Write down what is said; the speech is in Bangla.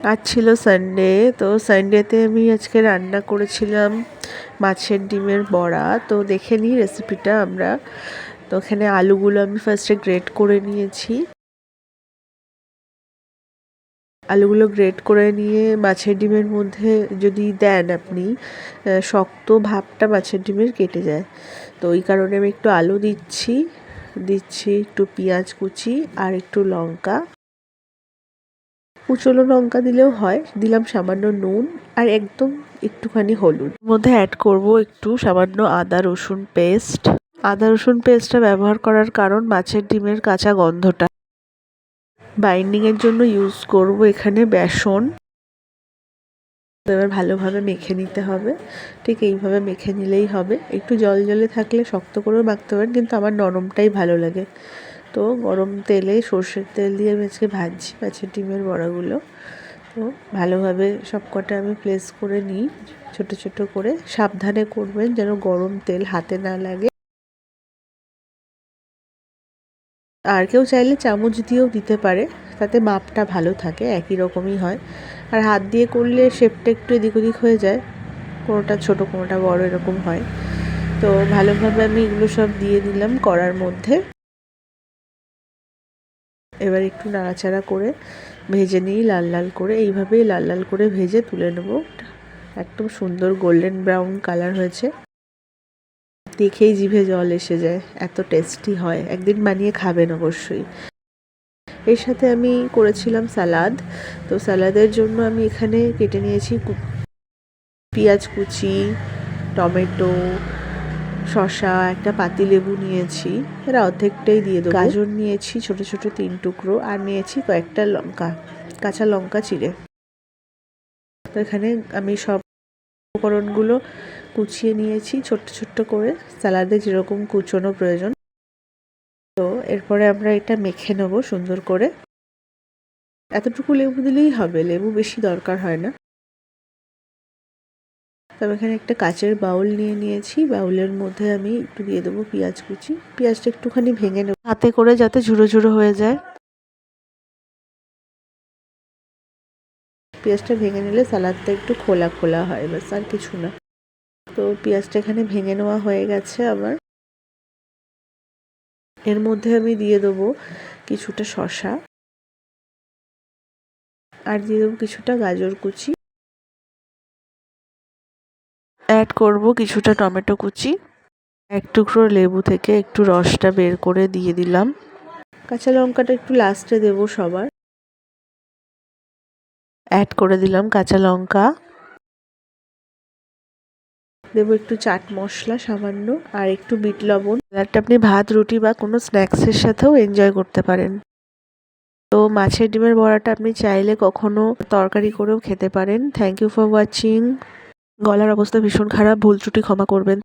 আজ ছিল সানডে তো সানডেতে আমি আজকে রান্না করেছিলাম মাছের ডিমের বড়া। তো দেখে নিই রেসিপিটা আমরা। তো এখানে আলুগুলো আমি ফার্স্টে গ্রেট করে নিয়েছি। আলুগুলো গ্রেট করে নিয়ে মাছের ডিমের মধ্যে যদি দেন আপনি শক্ত ভাবটা মাছের ডিমের কেটে যায়। তো ওই কারণে আমি একটু আলু দিচ্ছি দিচ্ছি একটু পেঁয়াজ কুচি আর একটু লঙ্কা। কুচনো লঙ্কা দিলেও হয়। দিলাম সামান্য নুন আর একদম একটুখানি হলুদ। মধ্যে অ্যাড করব একটু সামান্য আদা, রসুন পেস্ট আদা, রসুন পেস্টটা ব্যবহার করার কারণ মাছের ডিমের কাঁচা গন্ধটা। বাইন্ডিংয়ের জন্য ইউজ করব এখানে বেসন। এবার ভালোভাবে মেখে নিতে হবে। ঠিক এইভাবে মেখে নিলেই হবে। একটু জল জলে থাকলে শক্ত করেও মাখতে পারেন, কিন্তু আমার নরমটাই ভালো লাগে। তো গরম তেলে সর্ষের তেল দিয়ে আমি আজকে ভাজছি মাছের ডিমের বড়াগুলো। তো ভালোভাবে সব কটা আমি প্লেস করে নিই, ছোট ছোট করে। সাবধানে করবেন যেন গরম তেল হাতে না লাগে। আর কেউ চাইলে চামচ দিয়েও দিতে পারে, তাতে মাপটা ভালো থাকে, একই রকমই হয়। আর হাত দিয়ে করলে শেপটা একটু এদিক ওদিক হয়ে যায়, কোনোটা ছোট, কোনোটা বড় এরকম হয়। তো ভালোভাবে আমি এগুলো সব দিয়ে দিলাম করার মধ্যে। এবার একটু নাড়াচাড়া করে ভেজে নিই, লাল লাল করে। এইভাবেই লাল লাল করে ভেজে তুলে নেব। একদম সুন্দর গোল্ডেন ব্রাউন কালার হয়েছে। দেখেই জিভে জল এসে যায়, এত টেস্টি হয়। একদিন বানিয়ে খাবেন অবশ্যই। এর সাথে আমি করেছিলাম সালাদ তো সালাদের জন্য আমি এখানে কেটে নিয়েছি পেঁয়াজ কুচি, টমেটো শশা একটা পাতি লেবু নিয়েছি, এরা অর্ধেকটাই দিয়ে দেবো। গাজর নিয়েছি, ছোট ছোট তিন টুকরো, আর নিয়েছি কয়েকটা লঙ্কা, কাঁচা লঙ্কা চিড়ে। তো এখানে আমি সব উপকরণগুলো কুচিয়ে নিয়েছি, ছোট্ট ছোট্ট করে। স্যালাডে যেরকম কুচোনো প্রয়োজন। তো এরপরে আমরা এটা মেখে নেব সুন্দর করে। এতটুকু লেবু দিলেই হবে, লেবু বেশি দরকার হয় না। তবে এখানে একটা কাচের বাউল নিয়ে নিয়েছি। বাউলের মধ্যে আমি একটু দিয়ে দেবো পেঁয়াজ কুচি। পেঁয়াজটা একটুখানি ভেঙে নেব। হাতে করে যাতে ঝুড়ো ঝুড়ো হয়ে যায়। পেঁয়াজটা ভেঙে নিলে সালাদটা একটু খোলা খোলা হয় বাস আর কিছু না। তো পেঁয়াজটা এখানে ভেঙে নেওয়া হয়ে গেছে আবার এর মধ্যে আমি দিয়ে দেবো কিছুটা শশা আর দিয়ে দেবো কিছুটা গাজর কুচি। অ্যাড করব কিছুটা টমেটো কুচি, এক টুকরো লেবু থেকে একটু রসটা বের করে দিয়ে দিলাম। কাঁচা লঙ্কাটা একটু লাস্টে দেব সবার। অ্যাড করে দিলাম কাঁচা লঙ্কা। দেবো একটু চাট মশলা সামান্য, আর একটু বিট লবণ। স্যালাডটা আপনি ভাত, রুটি বা কোনো স্ন্যাক্সের সাথেও এনজয় করতে পারেন। তো মাছের ডিমের বড়াটা আপনি চাইলে কখনো তরকারি করেও খেতে পারেন। থ্যাংক ইউ ফর ওয়াচিং গলার অবস্থা ভীষণ খারাপ ভুল ত্রুটি ক্ষমা করবেন।